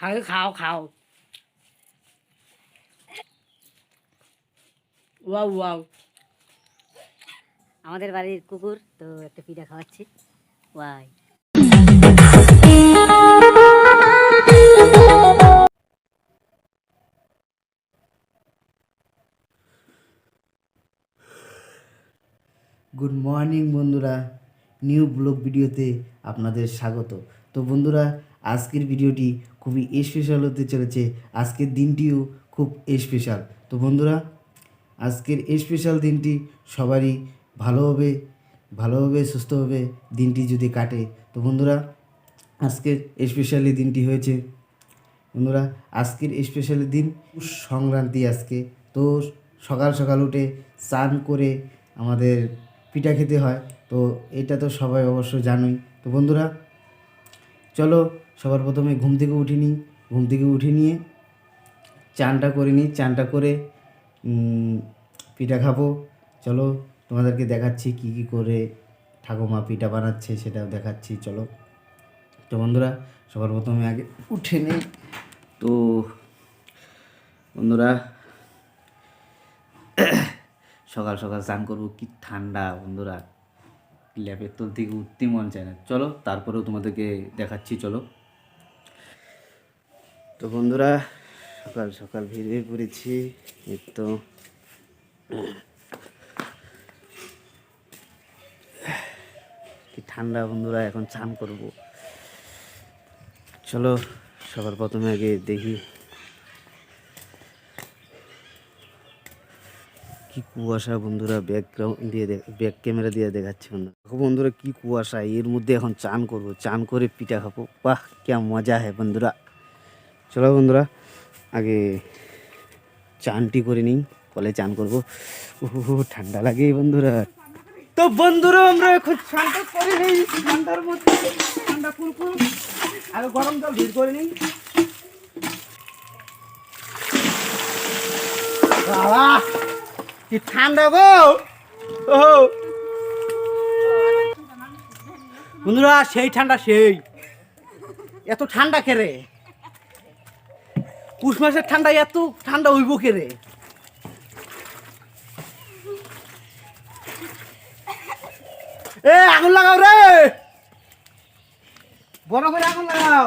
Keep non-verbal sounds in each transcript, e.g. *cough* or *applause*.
খাও খাও খাও ওয়াও ওয়াও আমাদের বাড়ির কুকুর তো একটা পিঠা খাওয়াচ্ছি। ওয়াই গুড মর্নিং বন্ধুরা। নিউ ব্লগ ভিডিওতে আপনাদের স্বাগত। তো বন্ধুরা আজকের ভিডিওটি খুবই স্পেশাল হতে চলেছে। আজকের দিনটিও খুব স্পেশাল তো বন্ধুরা, আজকের স্পেশাল দিনটি সবারই ভালোভাবে ভালোভাবে, সুস্থভাবে দিনটি যদি কাটে, তো বন্ধুরা, আজকের স্পেশালি দিনটি হয়েছে। বন্ধুরা, আজকের স্পেশালি দিন সংক্রান্তি আজকে। তো সকাল সকাল উঠে স্নান করে আমাদের পিঠা খেতে হয়। তো এটা তো সবাই অবশ্য জানোই। তো বন্ধুরা, চলো সবার প্রথমে ঘুম থেকে উঠে নিই, ঘুম থেকে উঠে নিয়ে চানটা করে নিই, চানটা করে পিঠা খাব। চলো তোমাদেরকে দেখাচ্ছি কি কি করে ঠাকুমা পিঠা বানাচ্ছে, সেটাও দেখাচ্ছি, চলো। তো বন্ধুরা, সবার প্রথমে আগে উঠে নেই। তো বন্ধুরা, সকাল সকাল স্নান করব, কি ঠান্ডা বন্ধুরা। ল্যাপের তোল থেকে উঠতে মন চায় না। চলো, তারপরেও তোমাদেরকে দেখাচ্ছি, চলো। তো বন্ধুরা, সকাল সকাল ভিড় পড়েছি তো। কি ঠান্ডা বন্ধুরা, এখন চান করব। চলো, সবার প্রথমে আগে দেখি। কি কুয়াশা বন্ধুরা ব্যাকগ্রাউন্ড দিয়ে ব্যাক ক্যামেরা দিয়ে দেখাচ্ছে বন্ধুরা। বন্ধুরা, কি কুয়াশা, এর মধ্যে এখন চান করব। চান করে পিঠা খাব। বাহ, কে মজা হ্যাঁ বন্ধুরা। চলো বন্ধুরা, আগে চানটি করে নিই, কলে চান করব। ও ঠান্ডা লাগে বন্ধুরা। তো বন্ধুরা, আমরা এখন চানটা করে নিই ঠান্ডার মধ্যে ঠান্ডা ফুলকুল আগে গরম জল ভিড় করে নিই। ঠান্ডা গো! বন্ধুরা, সেই ঠান্ডা সেই। এত ঠান্ডা কেরে পুষ মাসের ঠান্ডা এত ঠান্ডা হইব কেরে? এ, আগুন লাগাও রে! বড় করে আগুন লাগাও!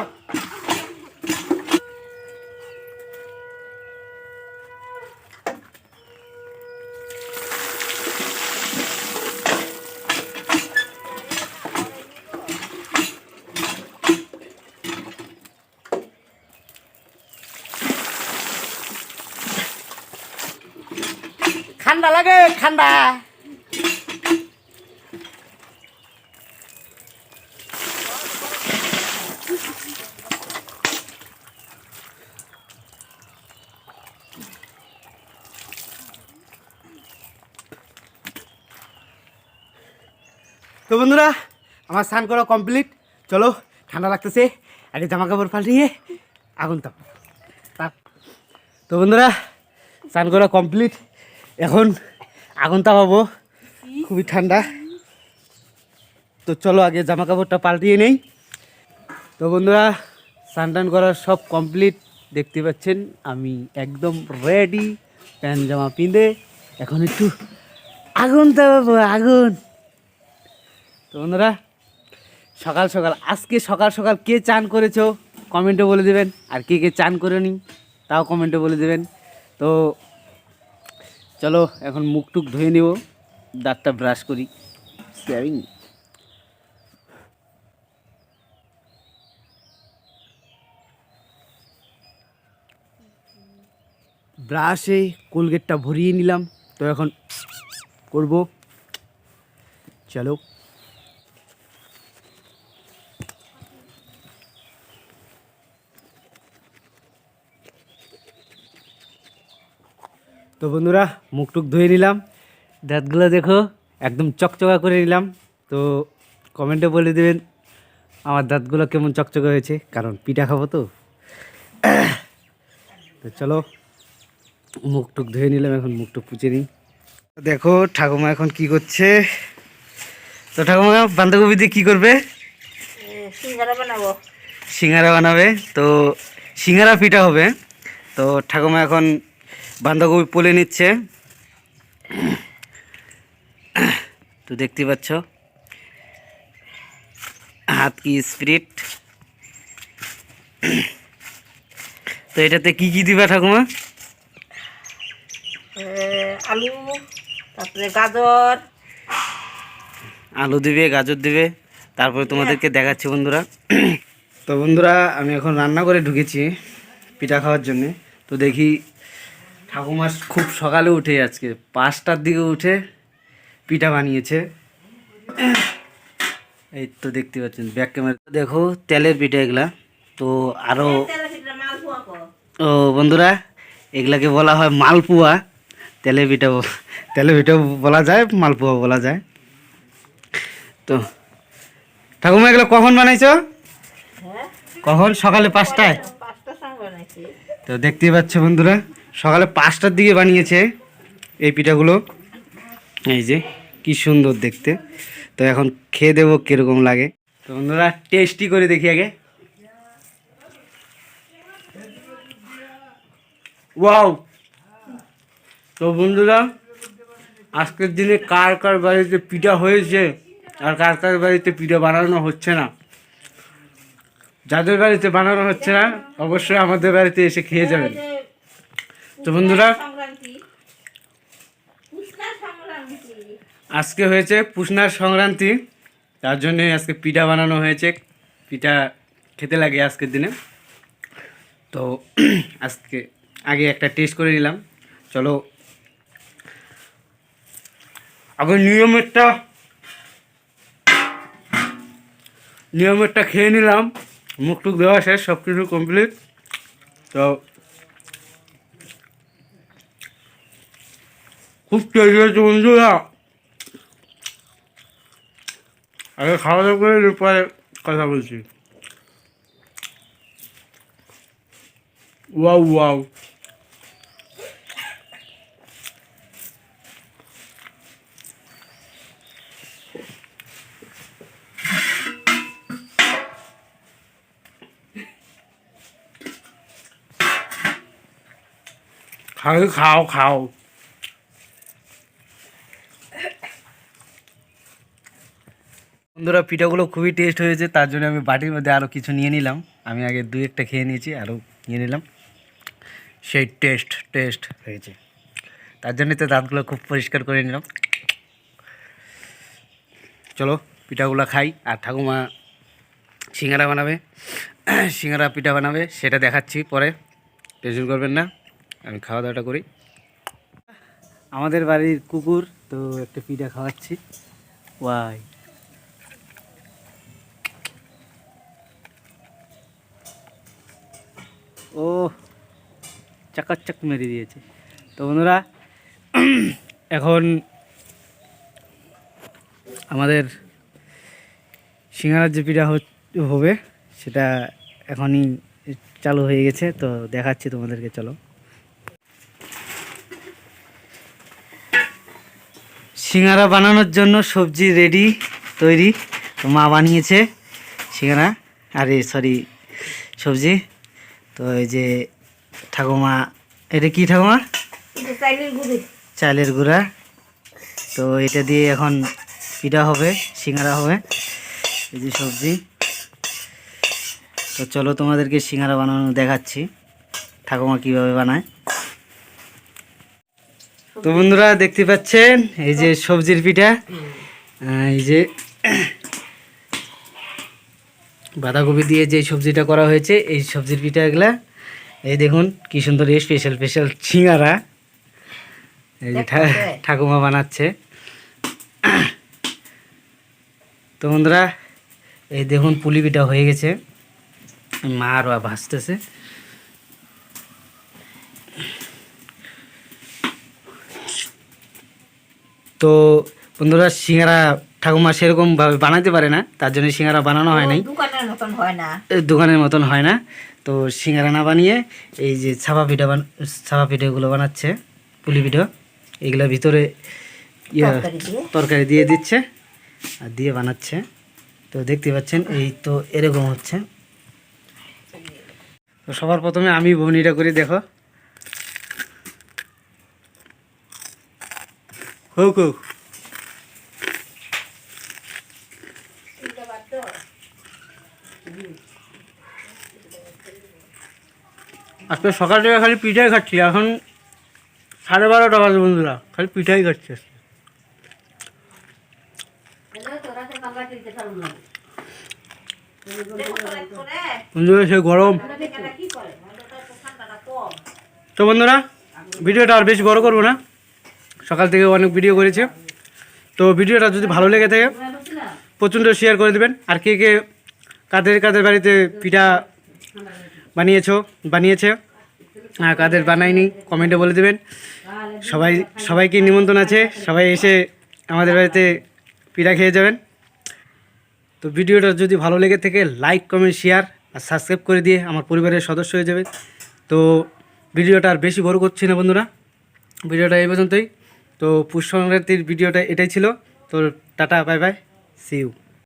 ঠান্ডা লাগে ঠান্ডা তো বন্ধুরা, আমার স্নান করা কমপ্লিট চলো, ঠান্ডা লাগতেছে। আগে জামা কাপড় পাল্টিয়ে আগুন তাপ তো বন্ধুরা, স্নান করা কমপ্লিট এখন আগুন তাপাবো খুবই ঠান্ডা। তো চলো আগে জামা কাপড়টা পাল্টিয়ে নেই। তো বন্ধুরা স্নান টান করার সব কমপ্লিট দেখতে পাচ্ছেন, আমি একদম রেডি প্যান্ট, জামা পিঁধে। এখন একটু আগুন তাপাবো আগুন। তো বন্ধুরা, সকাল সকাল, আজকে সকাল সকাল কে চান করেছ? কমেন্টে বলে দেবেন। আর কে কে চান করেনি, তাও কমেন্টে বলে দেবেন। তো চলো এখন মুখ টুক ধুয়ে নেব দাঁতটা ব্রাশ করি। শেয়ারিং ব্রাশে কোলগেটটা ভরিয়ে নিলাম তো এখন করব। চলো। তো বন্ধুরা মুখ টুক ধুয়ে নিলাম। দাঁতগুলো দেখো একদম চকচকা করে নিলাম। তো কমেন্টে বলে দেবেন আমার দাঁতগুলো কেমন চকচকে হয়েছে কারণ পিঠা খাব তো। তো চলো মুখ টুক ধুয়ে নিলাম এখন মুখ টুক পুচে নিই। দেখো ঠাকুমা এখন কি করছে? তো ঠাকুমা বাঁধাকপি দিয়ে কী করবে? সিঙ্গারা বানাবো। সিঙ্গারা বানাবে তো সিঙ্গারা পিঠা হবে। তো ঠাকুমা এখন বাঁধাকপি পোলে নিচ্ছে। তো দেখতে পাচ্ছ। হাত কি স্প্রিট। তো এটাতে কি কি দিবা ঠাকুমা? আলু তারপরে গাজর। আলু দিবে গাজর দিবে। তারপরে তোমাদেরকে দেখাচ্ছি বন্ধুরা। তো বন্ধুরা আমি এখন রান্না করে ঢুকেছি পিঠা খাওয়ার জন্যে। তো দেখি ঠাকুমা খুব সকালে উঠে আজকে। পাঁচটার দিকে উঠে পিঠা বানিয়েছে। এই তো দেখতে পাচ্ছেন ব্যাক ক্যামেরা দেখো তেলের পিঠা এগুলা। তো আরও ও বন্ধুরা এগুলাকে বলা হয় মালপুয়া। তেলের পিঠা ব- তেলে পিঠা বলা যায় মালপুয়া বলা যায়। তো ঠাকুমা এগুলো কখন বানাইছো? হ্যাঁ? কখন? সকালে পাঁচটায়? তো দেখতেই পাচ্ছ বন্ধুরা। সকালে পাঁচটার দিকে বানিয়েছে এই পিঠাগুলো। এই যে, কি সুন্দর দেখতে। তো এখন খেয়ে দেবো কীরকম লাগে। তো বন্ধুরা টেস্টি করে দেখি আগে। ওয়াও তো বন্ধুরা, আজকের দিনে কার কার বাড়িতে পিঠা হয়েছে আর কার কার বাড়িতে পিঠা বানানো হচ্ছে না? যাদের বাড়িতে বানানো হচ্ছে না, অবশ্যই আমাদের বাড়িতে এসে খেয়ে যাবেন। তো বন্ধুরা আজকে হয়েছে পুষনার সংক্রান্তি। তার জন্য আজকে পিঠা বানানো হয়েছে। পিঠা খেতে লাগে আজকের দিনে। তো *clears throat* আজকে আগে একটা টেস্ট করে নিলাম। চলো। আগে নিয়মেরটা নিয়মেরটা খেয়ে নিলাম। মুখ টুক দেওয়া শেষ সব কিছু কমপ্লিট তো พุทเจยจูนด้วยอะไรเขาแล้วก็รู้ไปก็ทำสิว้าวว้าวขาวขาวขา বন্ধুরা, পিঠাগুলো খুবই টেস্ট হয়েছে, তার জন্য আমি বাটির মধ্যে আরও কিছু নিয়ে নিলাম। আমি আগে দু একটা খেয়ে নিয়েছি আরও নিয়ে নিলাম। সেই টেস্ট টেস্ট হয়েছে। তার জন্যই তো দাঁতগুলো খুব পরিষ্কার করে নিলাম। চলো, পিঠাগুলো খাই, আর ঠাকুমা সিঙ্গারা বানাবে। *clears throat* সিঙ্গারা পিঠা বানাবে, সেটা দেখাচ্ছি পরে। টেনশন করবেন না, আমি খাওয়া দাওয়াটা করি। আমাদের বাড়ির কুকুর, তো একটা পিঠা খাওয়াচ্ছি। ওয়াই ও চাকাচাক মেরে দিয়েছে। তো বন্ধুরা, *clears throat* এখন আমাদের সিঙ্গারার যে পিঠা হবে, সেটা এখনই চালু হয়ে গেছে, তো দেখাচ্ছি তোমাদেরকে, চলো। সিঙ্গারা বানানোর জন্য সবজি রেডি তৈরি, তো মা বানিয়েছে সিঙ্গারা, আরে সরি সবজি। তো এই যে ঠাকুমা এটা কি ঠাকুমা? চালের গুঁড়া। তো এটা দিয়ে এখন পিঠা হবে সিঙ্গারা হবে এই যে সবজি। তো চলো তোমাদেরকে সিঙ্গারা বানানো দেখাচ্ছি ঠাকুমা কীভাবে বানায়। তো বন্ধুরা দেখতে পাচ্ছেন এই যে সবজির পিঠা। এই যে বাঁধাকপি দিয়ে যে সবজিটা করা হয়েছে এই সবজির পিঠা এগুলা। এই দেখুন কি সুন্দর স্পেশাল স্পেশাল সিঙ্গারা। এই যে ঠাকুমা বানাচ্ছে। তো বন্ধুরা এই দেখুন পুলি পিঠা হয়ে গেছে। মা আরও ভাসতেছে তো বন্ধুরা সিঙ্গারা ঠাকুমা সেরকম ভাবে বানাতে পারে না তার জন্য সিঙ্গারা বানানো হয় নাই। দোকানের মতন হয় না। দোকানের মতন হয় না। তো সিঙ্গারা না বানিয়ে এই যে ছাপা পিঠা বান ছাপা পিঠাগুলো বানাচ্ছে পুলি পিঠা এগুলোর ভিতরে ইয়া তরকারি দিয়ে। দিচ্ছে আর দিয়ে বানাচ্ছে। তো দেখতে পাচ্ছেন এই তো এরকম হচ্ছে। তো সবার প্রথমে আমি বনিটা করি দেখো। হোক হোক। আজকে সকাল থেকে খালি পিঠাই খাচ্ছি, এখন সাড়ে বারোটা বাজে বন্ধুরা, খালি পিঠাই খাচ্ছি বন্ধুরা, সে গরম। তো বন্ধুরা, ভিডিওটা আর বেশি বড় করব না। সকাল থেকে অনেক ভিডিও করেছে। তো ভিডিওটা যদি ভালো লেগে থাকে, প্রচণ্ড শেয়ার করে দেবেন। আর কে কে কাদের কাদের বাড়িতে পিঠা বানিয়েছো, বানিয়েছে? আর কাদের বানায়নি কমেন্টে বলে দেবেন। সবাই, সবাইকে নিমন্ত্রণ আছে, সবাই এসে আমাদের বাড়িতে পিঠা খেয়ে যাবেন। তো ভিডিওটা যদি ভালো লেগে থাকে লাইক কমেন্ট শেয়ার আর সাবস্ক্রাইব করে দিয়ে আমার পরিবারের সদস্য হয়ে যাবে তো ভিডিওটা আর বেশি বড় করছি না বন্ধুরা। ভিডিওটা এই পর্যন্তই। তো পুষ্প সংক্রান্তির ভিডিওটা এটাই ছিল। তো tata bye bye see you